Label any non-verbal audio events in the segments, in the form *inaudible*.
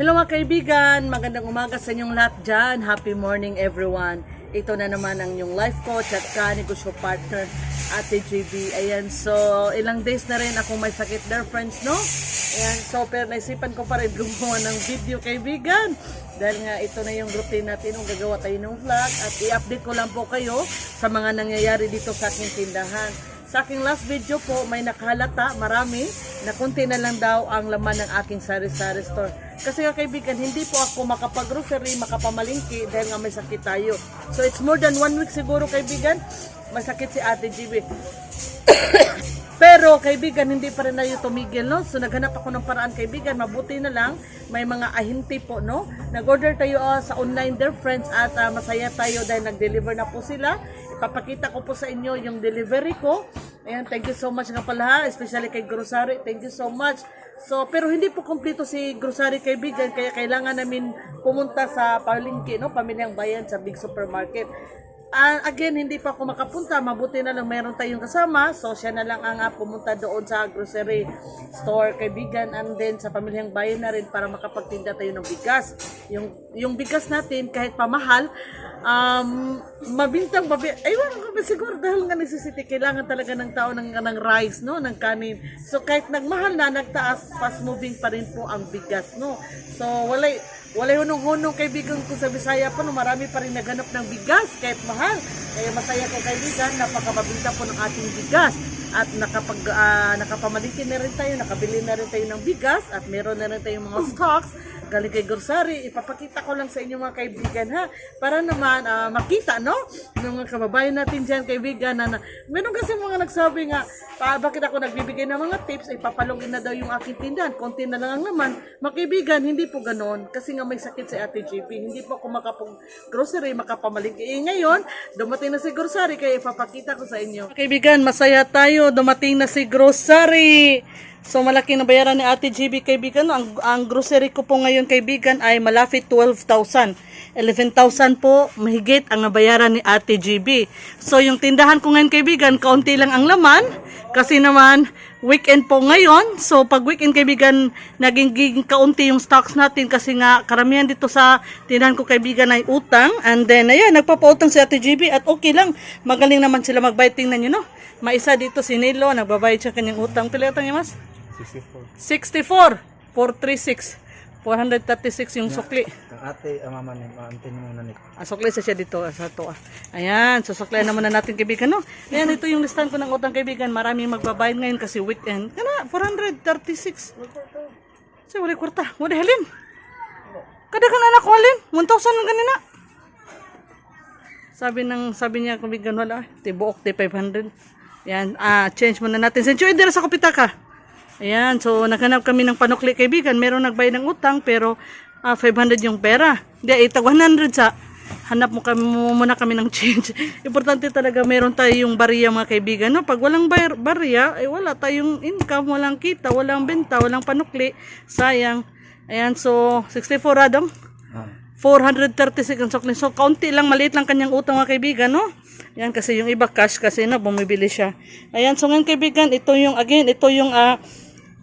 Hello mga kaibigan, magandang umaga sa inyong lahat dyan. Happy morning everyone. Ito na naman ang inyong life coach at ka-negosyo partner, Ate GB. Ayan, so ilang days na rin ako may sakit there friends, no? Ayan, so pero naisipan ko pa rin *laughs* gumawa ng video kaibigan. Dahil nga ito na yung routine natin, kung gagawa tayo ng vlog at i-update ko lang po kayo sa mga nangyayari dito sa aking tindahan. Sa aking last video po, may nakahalata, marami, na konti na lang daw ang laman ng aking sari-sari store. Kasi nga kaibigan, hindi po ako makapag-grocery, makapamalingki dahil nga may sakit tayo. So it's more than one week siguro kaibigan, may sakit si Ate GB. Pero kaibigan, hindi pa rin yung tumigil, no? So naghanap ako ng paraan kaibigan, mabuti na lang, may mga ahinti po, no? Nag-order tayo ah, sa online their friends at ah, masaya tayo dahil nag-deliver na po sila. Ipapakita ko po sa inyo yung delivery ko. Ayan, thank you so much nga pala especially kay Grocery. Thank you so much. So, pero hindi po kumpleto si Grocery kaibigan, kaya kailangan namin pumunta sa palengke, no? Pamilyang bayan sa big supermarket. Ah, again, hindi pa ako makapunta. Mabuti na lang meron tayong kasama. So, siya na lang ang ah, pumunta doon sa grocery store kaibigan and then sa pamilyang bayan na rin para makapagtinda tayo ng bigas. Yung, yung bigas natin, kahit pamahal, um, mabintang, mabi aywan ko ba siguro dahil nga necessity, kailangan talaga ng tao ng, ng rice, no? ng kanin. So, kahit nagmahal na, nagtaas, fast moving pa rin po ang bigas. No? So, walay, Walay hunong-hunong kaibigan ko sa Bisaya po, no, marami pa rin naghanap ng bigas kahit mahal. Kaya masaya ko kaibigan, napakamabinta po ng ating bigas. At nakapag, ah, nakapamaliki na rin tayo, nakabili na rin tayo ng bigas at meron na rin tayong mga stocks galing kay Gorsari. Ipapakita ko lang sa inyo mga kaibigan ha, para naman ah, makita no, ng mga kababayan natin dyan kaibigan na, na meron kasi mga nagsabi nga, pa, bakit ako nagbibigay ng mga tips, ay papalugin na daw yung aking tindahan, konti na lang ang laman. Mga kaibigan, hindi po ganon, kasi nga may sakit si Ate JP, hindi po ako makapag-grocery, makapamalingki. Eh ngayon, dumating na si Grocery, kaya ipapakita ko sa inyo. Kaibigan, masaya tayo, dumating na si Grocery. So malaki na bayaran ni Ate GB kaibigan. Ang, ang grocery ko po ngayon kaibigan ay malapit 12,000. 11,000 po mahigit ang nabayaran ni Ate GB. So yung tindahan ko ngayon kaibigan, kaunti lang ang laman. Kasi naman weekend po ngayon. So pag weekend kaibigan, naging kaunti yung stocks natin kasi nga karamihan dito sa tindahan ko kaibigan ay utang. And then ayan, nagpapautang si Ate GB at okay lang. Magaling naman sila magbayad. Tingnan nyo no. Maisa dito si Nilo, nagbabayad siya kanyang utang. Pila utang niya mas? 64. 64. 436. 436 yung sukli. Ang ate, ang mama ni, ang ante ni muna ni. Ah, sukli sa siya dito sa to. ah. Ayan, so suklayan naman na natin kaibigan, no? Ayan, ito yung listahan ko ng utang kaibigan. Maraming magbabayad ngayon kasi weekend. Kana, 436. Sa wala kwarta. Wala halin. Kada ka na anak ko halin. 1,000 lang ganina. Sabi ng sabi niya kaibigan wala. Tibuok di 500. Yan, ah, change muna natin. Sencho, eh, dira sa kapitaka. Ayan, so naghanap kami ng panukli kaibigan. Meron nagbayad ng utang pero ah, 500 yung pera. Di, itag 100 sa hanap mo kami muna kami ng *laughs* change. Importante talaga meron tayong bariya mga kaibigan. No? Pag walang bar bariya, ay wala tayong income, walang kita, walang benta, walang panukli. Sayang. Ayan, so 64 radong. Ah. 436 ang sukli. So, kaunti lang, maliit lang kanyang utang mga kaibigan, no? Yan, kasi yung iba cash kasi na bumibili siya. Ayan, so ngayon kaibigan, ito yung, again, ito yung ah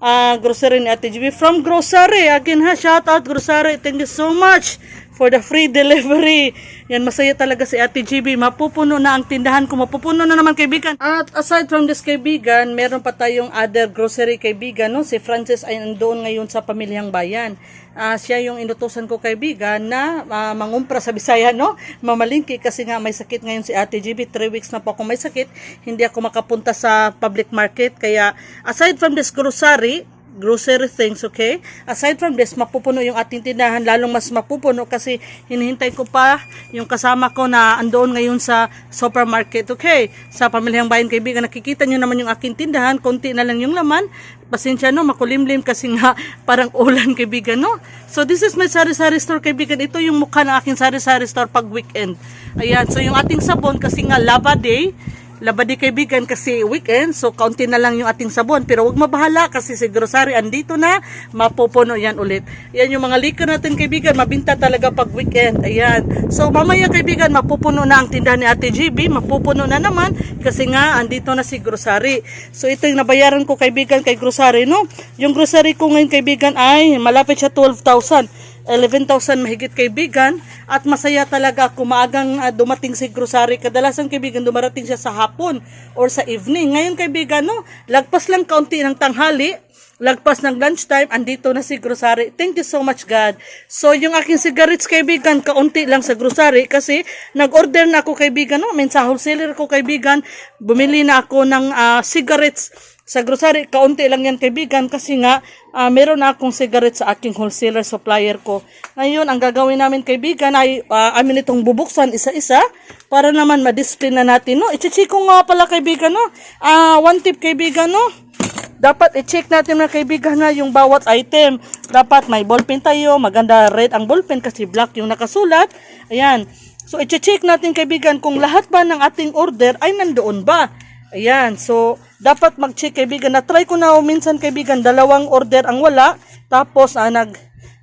ah, grocery ni Ate GB. From grocery, again ha, shout out grocery. Thank you so much for the free delivery. Yan, masaya talaga si Ate GB. Mapupuno na ang tindahan ko. Mapupuno na naman kaibigan. At aside from this kaibigan, meron pa tayong other grocery kaibigan. No? Si Francis ay nandoon ngayon sa pamilyang bayan. Ah, siya yung inutusan ko kaibigan na ah, mangumpra sa Bisaya, no? Mamalingki kasi nga may sakit ngayon si Ate GB. Three weeks na po ako may sakit. Hindi ako makapunta sa public market. Kaya aside from this grocery, grocery things, okay? Aside from this, mapupuno yung ating tindahan, lalong mas mapupuno kasi hinihintay ko pa yung kasama ko na andoon ngayon sa supermarket, okay? Sa pamilyang bayan kaibigan, nakikita nyo naman yung aking tindahan, konti na lang yung laman. Pasensya no, makulimlim kasi nga *laughs* parang ulan kaibigan, no? So this is my sari-sari store kaibigan. Ito yung mukha ng aking sari-sari store pag weekend. Ayan, so yung ating sabon kasi nga lava day, labadi kaibigan kasi weekend so kaunti na lang yung ating sabon. Pero wag mabahala kasi si grocery andito na mapupuno yan ulit. Yan yung mga liquor natin kaibigan mabinta talaga pag weekend. Ayan. So mamaya kaibigan mapupuno na ang tindahan ni Ate GB mapupuno na naman kasi nga andito na si grocery. So ito yung nabayaran ko kaibigan kay grocery no? Yung grocery ko ngayon kaibigan ay malapit siya 12,000 11,000 mahigit kaibigan at masaya talaga maagang ah, dumating si grocery. Kadalasan kaibigan dumarating siya sa hapon or sa evening. Ngayon kaibigan, no, lagpas lang kaunti ng tanghali, lagpas ng lunchtime, andito na si grocery. Thank you so much God. So yung aking cigarettes kaibigan, kaunti lang sa grocery kasi nag-order na ako kaibigan, no, minsan wholesaler ko kaibigan, bumili na ako ng ah, cigarettes sa grocery, kaunti lang yan kaibigan kasi nga ah, meron na akong cigarette sa aking wholesaler supplier ko. Ngayon, ang gagawin namin kaibigan ay ah, amin itong bubuksan isa-isa para naman ma-display na natin. No? Ichichik ko nga pala kaibigan. No? Ah, one tip kaibigan. No? Dapat i-check natin na kaibigan na yung bawat item. Dapat may ballpen tayo, maganda red ang ballpen kasi black yung nakasulat. Ayan. So, i-check natin kaibigan kung lahat ba ng ating order ay nandoon ba. Ayan, so dapat mag-check kaibigan. Na-try ko na minsan kaibigan, dalawang order ang wala. Tapos ah, nag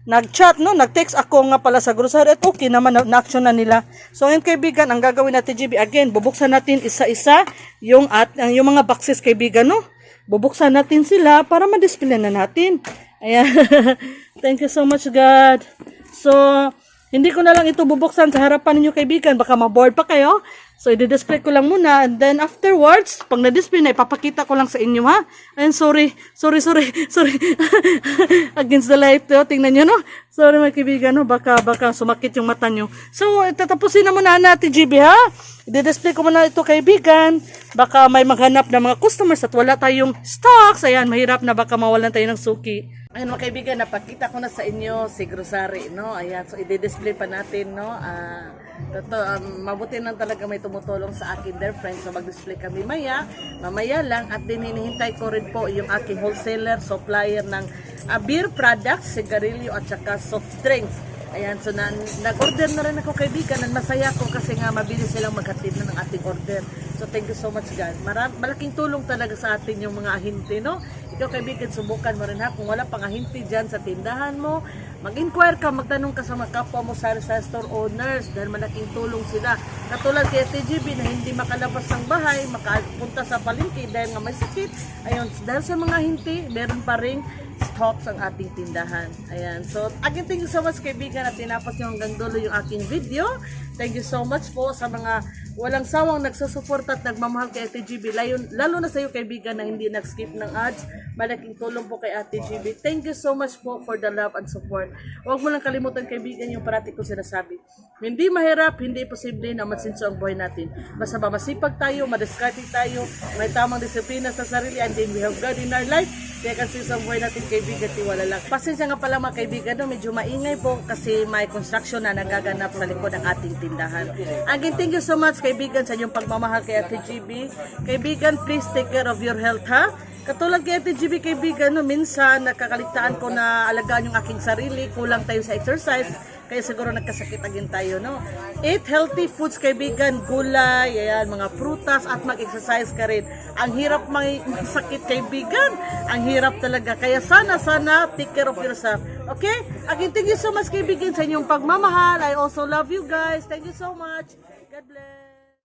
nag-chat no, nag-text ako nga pala sa grocery at okay naman na, na-action na nila. So ngayon kaibigan, ang gagawin natin GB again, bubuksan natin isa-isa yung at yung mga boxes kaibigan no. Bubuksan natin sila para ma-display na natin. Ayan. *laughs* Thank you so much God. So hindi ko na lang ito bubuksan sa harapan ninyo kaibigan, baka ma-board pa kayo. So, i-display ko lang muna. And then, afterwards, pag na-display na, ipapakita ko lang sa inyo, ha? And sorry, sorry, sorry, *laughs* sorry. *laughs* Against the light, oh, tingnan nyo, no? Sorry, mga kaibigan, no? Baka, baka sumakit yung mata nyo. So, tatapusin na muna natin, GB, ha? I-display ko muna ito, kaibigan. Baka may maghanap ng mga customers at wala tayong stocks. Ayan, mahirap na baka mawalan tayo ng suki. Ayun mga kaibigan, napakita ko na sa inyo si grocery, no? Ayan, so i-display pa natin, no? Ah, toto, um, mabuti lang talaga may tumutulong sa akin, dear friends. So mag-display kami maya, mamaya lang at din hinihintay ko rin po yung aking wholesaler, supplier ng ah, beer products, sigarilyo at saka soft drinks. Ayan, so na, nag-order na rin ako kaibigan at masaya ko kasi nga mabilis silang maghatid na ng ating order. So thank you so much God. Mara- malaking tulong talaga sa atin yung mga ahinti, no? Ikaw kaibigan, subukan mo rin ha. Kung wala pang ahinti dyan sa tindahan mo, mag-inquire ka, magtanong ka sa mga kapwa mo sa, sa store owners dahil malaking tulong sila. Katulad kay TGB na hindi makalabas ng bahay, makapunta sa palengke dahil nga may sakit. Ayun, dahil sa mga hinti, meron pa rin stops ang ating tindahan. Ayan. So, again, thank you so much kaibigan at tinapos nyo hanggang dulo yung aking video. Thank you so much po sa mga walang sawang nagsusuporta at nagmamahal kay Ate GB. Lalo, lalo na sa iyo kaibigan na hindi nag-skip ng ads. Malaking tulong po kay Ate GB. Thank you so much po for the love and support. Huwag mo lang kalimutan kaibigan yung parati ko sinasabi. Hindi mahirap, hindi posible na masinso ang buhay natin. Basta ba masipag tayo, madiskarte tayo, may tamang disiplina sa sarili, and then we have God in our life. Kaya kasi sa buhay natin kaibigan, tiwala lang. Pasensya nga pala mga kaibigan, no, medyo maingay po kasi may construction na nagaganap sa likod ng ating tindahan. Again, thank you so much kaibigan sa inyong pagmamahal kay Ate GB. Kaibigan, please take care of your health ha. Katulad kay Ate GB kaibigan, no, minsan nakakaligtaan ko na alagaan yung aking sarili, kulang tayo sa exercise, kaya siguro nagkasakit agin tayo, no? Eat healthy foods, kaibigan, gulay, ayan, mga prutas, at mag-exercise ka rin. Ang hirap may sakit, kaibigan. Ang hirap talaga. Kaya sana, sana, take care of yourself. Okay? Again, thank you so much, kaibigan, sa inyong pagmamahal. I also love you guys. Thank you so much. God bless.